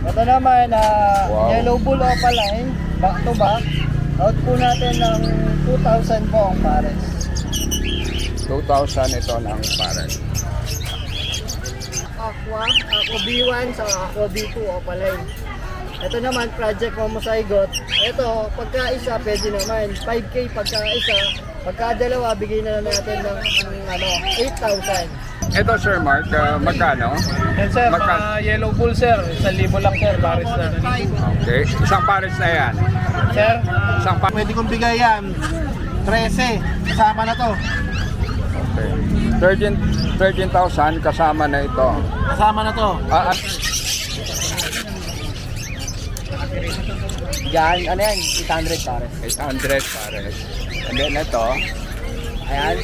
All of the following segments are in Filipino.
Ito naman, ah, Wow. yellow bull opaline, back to back. Out po natin ng 2,000 po ang pares. 2,000 ito ng pares. Aqua, Aqua B1 sa Aqua B2 opaline. Ito naman, Project Momozygote. Ito, pagka isa, pwede naman. 5K pagka isa. Pagka dalawa, bigay na natin ng, ng ano, 8,000. Ito Sir Mark, ah, magkano? Yan sir, Magka- mga yellow bull sir, 1,000 lang sir, pares na. Okay, isang pares na yan. Sir, Isang pares. pwede kong bigay yan, 13, kasama na to. Okay. 13 13,000 kasama na ito. Kasama na to. Ah, ah, Yan, ano yan? 800 pares. 800 pares. And then ito, Ayan.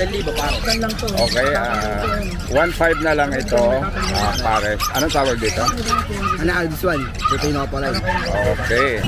10,000 pares. Saan lang to? okay, ah 1.5 na lang ito, ah, pares. Anong tawag dito? Ano, ah, this one? Ito yung opaline. Okay.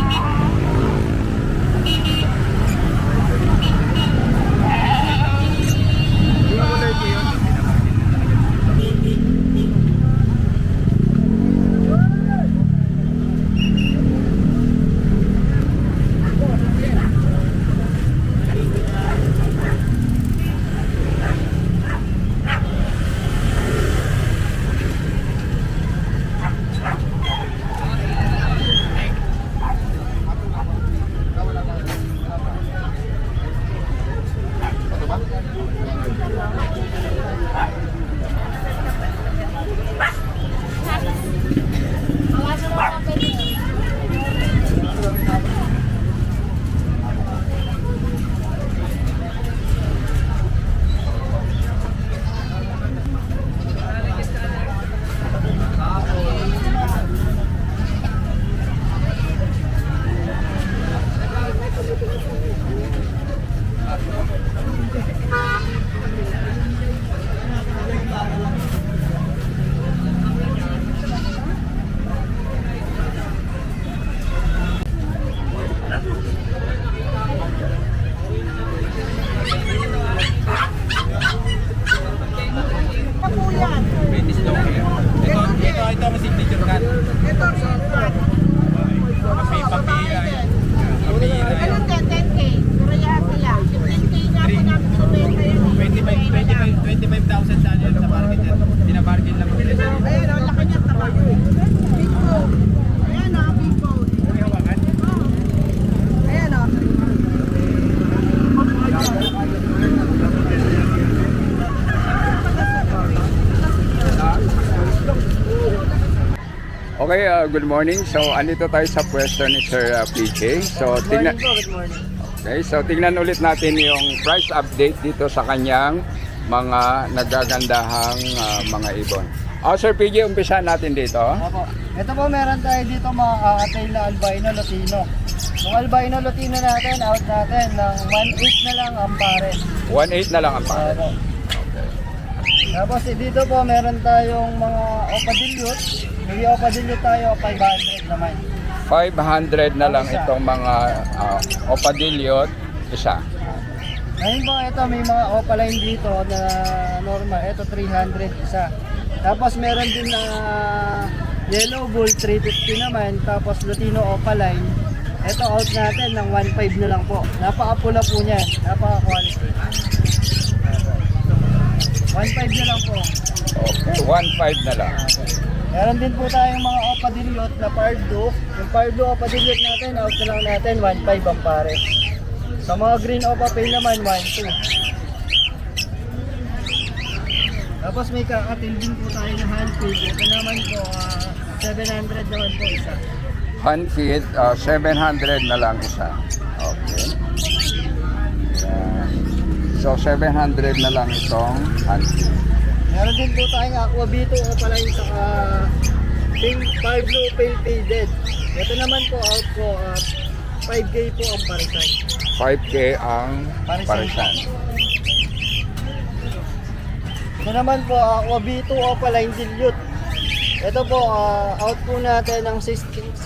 Okay, ah, good morning. So, andito tayo sa pwesto ni Sir ah, PJ. So, tingnan good morning. Okay, so tingnan ulit natin yung price update dito sa kanyang mga nagagandahang ah, mga ibon. Oh, Sir PJ, umpisa natin dito. Opo. Ito po meron tayo dito mga kakatail na albino latino. Yung albino latino natin, out natin ng 1.8 na lang ang pares. 1.8 na lang ang pare. Opo. Tapos eh, dito po meron tayong mga opadilyot. May opadilyot tayo 500 naman. 500 na lang itong mga uh, opadilyot isa. Ngayon po ito may mga opaline dito na normal. Ito 300 isa. Tapos meron din na yellow bull 350 naman. Tapos Latino opaline. Ito out natin ng 1.5 na lang po. Napakapula po niyan. Napaka-quality. 1.5 na lang po. Okay, 1.5 na lang. Meron din po tayong mga opadilyot na pardo. Yung pardo opadilyot natin, out na lang natin 1.5 ang pare. Sa mga green opapay naman, 1.2. Tapos may kakatil din po tayo ng handpig. Ito naman po, ah, 700 naman po isa. Hand feed, uh, 700 na lang isa. Okay. Yan. So, 700 na lang itong feed. Meron din po tayong Aqua B2 o pala yung saka pink, blue pale faded. Ito naman po out po, ah, 5K po ang parisan. 5K ang Parisan. parisan. Ito naman po, Aqua B2 o pala yung dilute. Ito po, ah, out po natin ng 6,000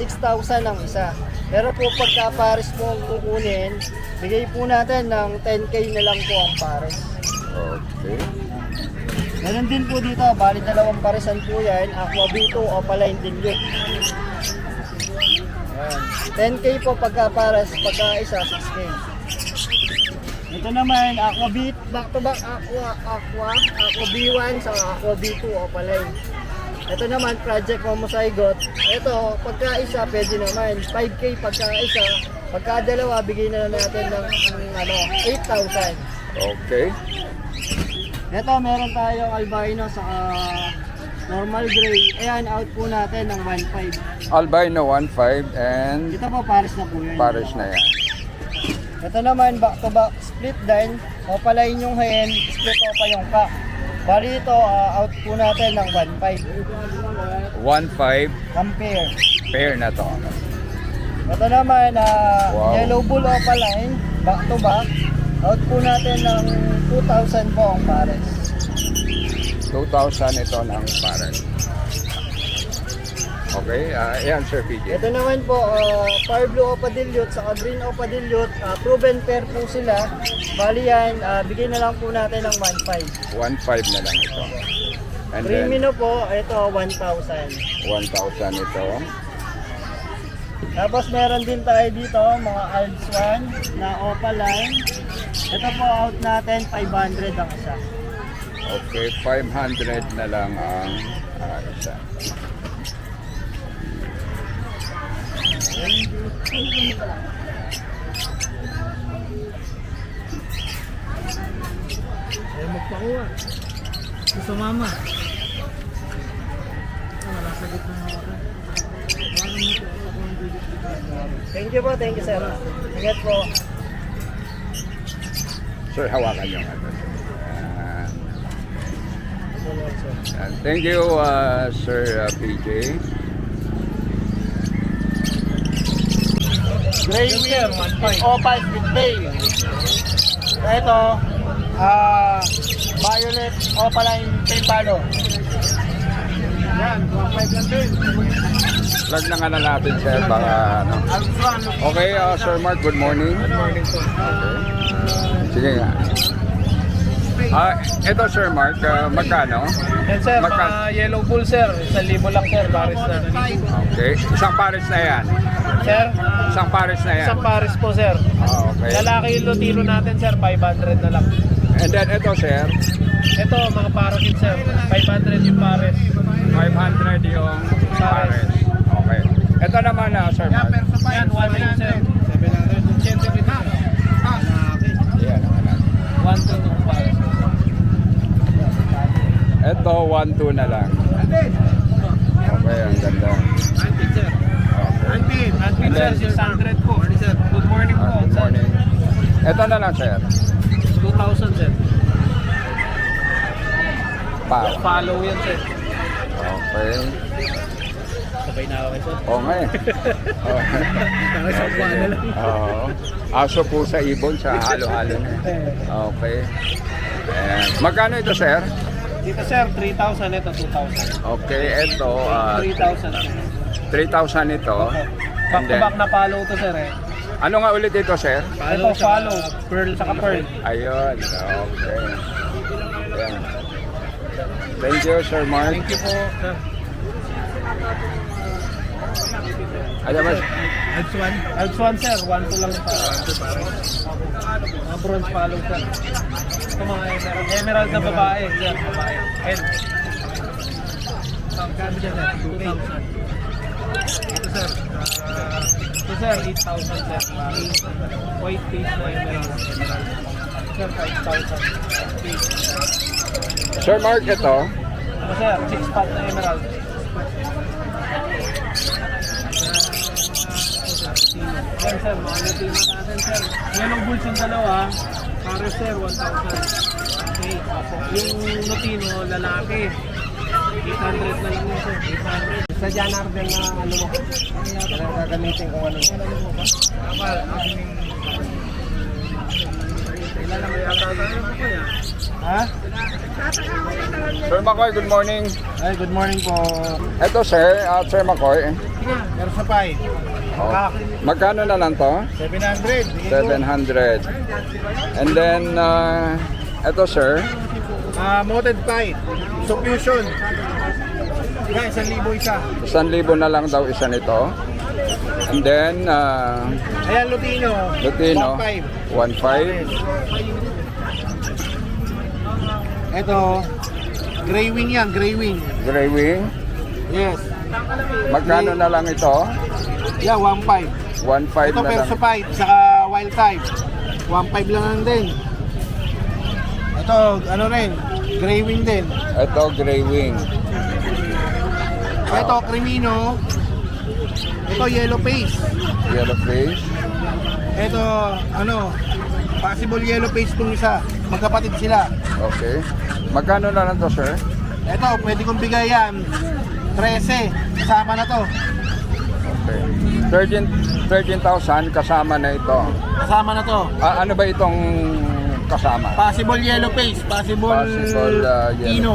ang isa. Pero po pagka pares po ang kukunin, bigay po natin ng 10k na lang po ang pares. Okay. Meron din po dito, bali dalawang parisan po yan, Aqua B2 o Opaline Dilute. Ayan. 10k po pagka pares, pagka isa 6k. Ito naman, Aqua B, back to back Aqua, Aqua, Aqua B1 sa Aqua B2 o Opaline. Ito naman, Project Momozygote. Ito, pagka isa, pwede naman. 5k pagka isa. Pagka dalawa, bigay na lang natin ng, ano, 8,000. Okay. Ito, meron tayong albino sa normal gray. Ayan, out po natin ng 1.5. Albino 1.5 and Ito po, pares na po yan. Paris na yan. Ito naman, back to back split din. Pala yung hen, split o pa yung pack. Bali ito, ah, out po natin ng 1.5. 1.5 Ampere. pair na to. Ito naman, ah, Wow. yellow bull opaline, back to back. Out po natin ng 2,000 po ang pares. 2,000 ito ng Paris. Okay, ah, yan Sir PJ. Ito naman po, uh, Fire Blue Opadilute sa Green Opadilute, uh, proven pair po sila. Bali yan, ah, bigyan na lang po natin ng 1.5. 1.5 na lang ito. And then, Premium po, ito 1,000. 1,000 ito. Tapos meron din tayo dito, mga Alps 1 na Opaline. Ito po out natin, 500 ang isa. Okay, 500 na lang ang ah, isa. Ay, magpakuha. Gusto mama. Ah, wala sagot na ako. Parang mo po ako ang bibig Thank you po, thank you sir. Ingat po. Sir, hawakan yung ano. Yan. Yan. Thank you, ah, Sir ah, PJ. Gray Wheel, Opal with Bay. Ito, ah, Violet Opaline Palo. Yan, 1.5 lang din. Na nga na natin, sir, baka ano. Okay, ah, Sir Mark, good morning. Good morning po. Sige nga. Ah, ito Sir Mark, ah, magkano? Yan sir, Magka- mga yellow bull sir. Isang libo lang sir, pares na. Okay, isang pares na yan. Sir, Isang pares na yan. isang pares po sir. Ah, okay. Lalaki yung lutino natin sir, 500 na lang. And then ito sir, Ito, mga parakeet sir, 500 yung pares. 500 yung pares. Okay. Ito naman na Sir Mark. Yan, 1 sir. 700. Yung siyempre dito sir. Yan, ano. 1 to yung pares. Ito, 1-2 na lang. Okay, ang ganda. Antin sir. Okay. Antin, Antin sir, 600 po. Sir, good morning po. Ah, good morning. Ito na lang sir. 2,000 sir. Pa. Follow yan sir. Okay. Sabay na ako sir. Oo nga eh. Oo. isang buwan na lang. Oo. Aso po sa ibon sa halo-halo na. Okay. Ayan. Magkano ito, sir? Dito sir, 3,000 ito, 2,000. Okay, ito, ah, 3,000 sir. 3,000 ito. Back to back na follow to sir eh. ano nga ulit ito, sir? Ito follow, pearl saka pearl. Ayun, okay. Ayan. Thank you, Sir Mark. Thank you po sir. Ayan, mas, Alps 1? Alps 1 sir, 1 to lang pa. 1 to pare. Mga bronze follow sir. Ito mga emerald. Emerald na babae sir, babae. And, sir? 2,000. Ito sir, ah, ito sir, 8,000 sir. White face na emerald. Sir, 5,000. Sir Mark, ito. Ito sir, 6 pot na emerald. Yan sir, mga lutino natin sir. Yellow bulls yung dalawa, para sir, 1,000. Okay. Yung lutino, lalaki. 800 na lang yun sir, 800. Sa Janarden na ano mo, kaya gagamitin kung ano. Kapal, Ilan lang may atatayo mo kuya? Ha? Sir McCoy, good morning. Ay, good morning po. Ito, sir. ah, Sir McCoy. Meron sa pay. Oh. Magkano na lang to? 700. 700. And then, uh, ito, sir. Ah, mounted fight. So fusion. Yan, 1,000 isa. 1,000 na lang daw isa nito. And then, ah, Ayan, Lutino. Lutino, 1,500. 1.5. Ito, gray wing yan, gray wing. Gray wing. Yes. Magkano na lang ito? Yeah, 1.5. 1.5 Ito na lang. perso fight, saka wild type. 1.5 lang lang din. Ito, ano rin, gray wing din. Ito, gray wing. Ito, crimino. Ito, yellow face. Yellow face. Ito, ano, possible yellow face itong isa. Magkapatid sila. Okay. Magkano na lang to, sir? Ito, pwede kong bigay yan. 13. Kasama na to. Okay. 13 13,000 kasama na ito. Kasama na to. Ah, ano ba itong kasama? Possible yellow face. Possible, Possible, uh, yellow Ino.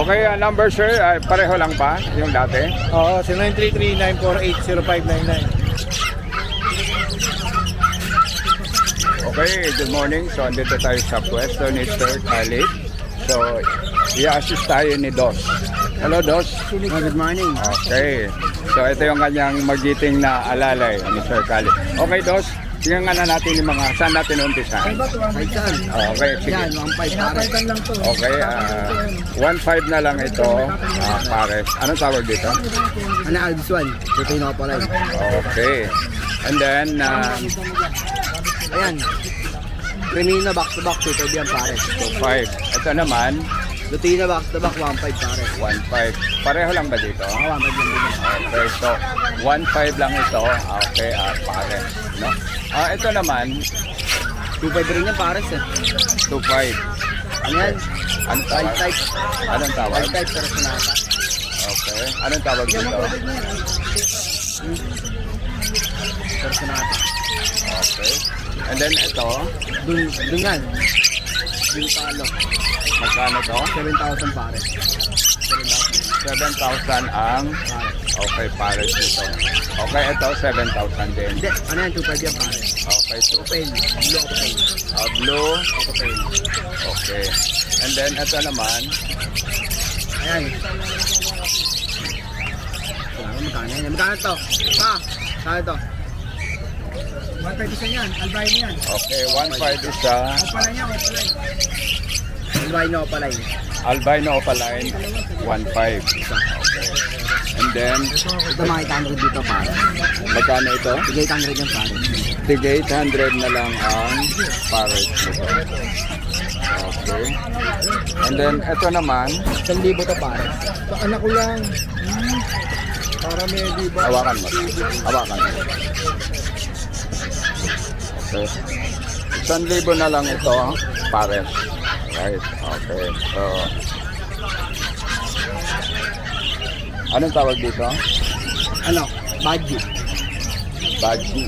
Okay, ah, number sir, ay pareho lang pa yung dati? Oo, si 933-948-0599. Okay, good morning. So, andito tayo sa pwesto ni Sir Khalid. So, i-assist tayo ni Dos. Hello, Dos. good morning. Okay. So, ito yung kanyang magiting na alalay ni Sir Khalid. Okay, Dos. Tingnan nga na natin yung mga saan natin umpisa. Kaisan. Okay, sige. Yan, 1.5 pare. lang to. Okay, ah 1.5 na lang ito, ah, pares. Anong tawag dito? Ano, Alvis 1. Ito yung pala. Okay. And then, ah, Ayan. Crimino back to back, 2 yan pare. so 5. Ito naman, Lutino back to back, 1.5 pare. 1.5. Pareho lang ba dito? Ako, 1.5 lang din. Okay, so 1.5 lang ito. Okay, ah, pare. No? Ah, ito naman, 2.5 rin yan pare. eh. 2.5. Ano yan? Anong Wild tawag? type. Anong tawag? Wild type pero sinata. Okay. Anong tawag dito? Pero sinata. Okay. And then ito, Dun, dun yan. Dun talo. Magkano to? 7,000 pare. 7,000 ang Pare. okay pares dito. Okay, ito 7,000 din. Hindi, ano yan, 2.5 yan pare. Okay, so Open. Blue open. uh, blue. Open. Okay. And then ito naman, Ayan. Wala, magkano yan? Magkano to? Pa, magkano to? 1.5 isa yan. Albay mo yan. okay, 1.5 isa, Opalay niya, opalay. Albay na opalay. albino opaline, 1.5. Okay. And then, Ito mga 800 dito pare. magkano ito? Sige 800 yan pare. Tig 800 na lang ang nito. Okay. And then, ito naman, 1,000 to pare. Anak ko lang. Para may di ba? hawakan mo. Hawakan mo. Okay. 1,000 na lang ito, pares. Right. Okay. So, anong tawag dito? Ano? Budget. Baggy.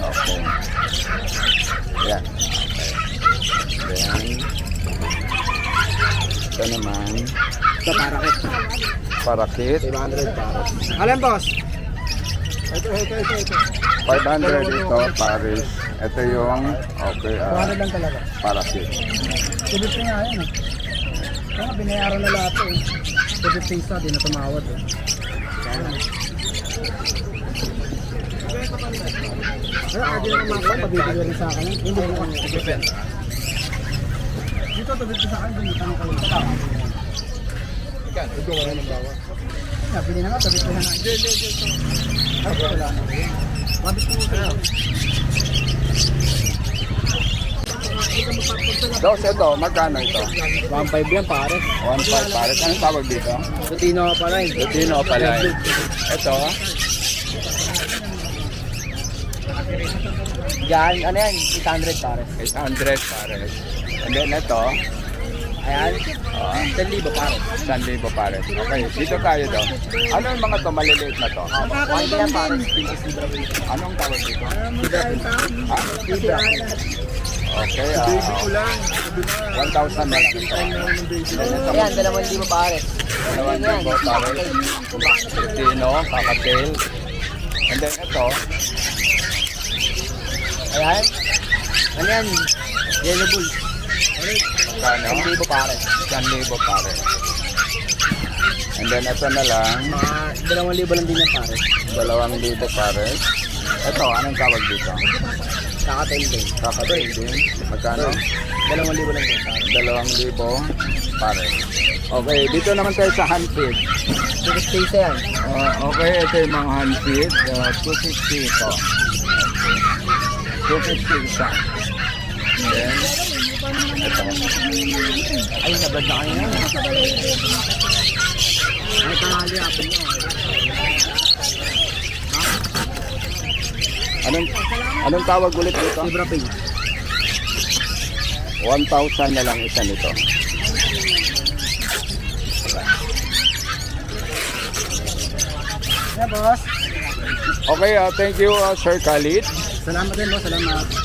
Okay. Yan. Then, ito naman, Ito parakit. parakit. 500 pare. Alam boss? Ito, ito, ito, ito. 500 ito, Paris. Ito yung, okay, ah, talaga. parakit. Ko nga yan eh. Kaya binayaran na lahat eh. Subit sa isa, di na tumawad eh. Pero adi na naman ako, pabibigyan rin sa akin. Hindi ko kami. Dito, ko sa akin, tanong ko yung tao. Ito wala ng bawa. Yeah, pili na nga, ko na nga. Hindi, hindi, hindi. Ay, wala na. Ko sa'yo. Dos, ito, magkano ito? 1.5 yan pare. 1.5 Paris. Anong tawag dito? Lutino pa rin. Lutino pala. Ito, Yan, ano yan? 800 pare. 800 Paris. And then ito, Ayan. ah, 10,000 pare. 1,000 Paris. Okay, dito tayo daw. Ano yung mga to maliliit na to? One yan pare. Anong tawag dito? Libra. Ha? Libra. Okay, ah, Baby ko lang. 1,000 na lang ito. Ayan, dalawang libo pare. Dalawang libo Paris. Lutino, kakatail. And then ito, Ayan. Ano yan? Yellow bull. Kano? libo pare. 1,000 pare. And then ito na lang, Mga dalawang libo lang din yan pare. 2,000 pare. Ito, anong tawag dito? Kakatail din. Kakatail din. Magkano? Dalawang libo lang din pare. 2,000 pare. Okay, dito naman tayo sa handfeed. Ticket space yan. Uh, okay, ito yung mga handfeed. Uh, 250 ito. 250 isa. And then, ito. Ay, nabad na kayo. Ay, tangali apin nyo. Anong, anong tawag ulit dito? Zebra pay. 1,000 na lang isa nito. Yeah, boss. Okay, uh, thank you, uh, Sir Khalid. Salamat din, boss. Salamat.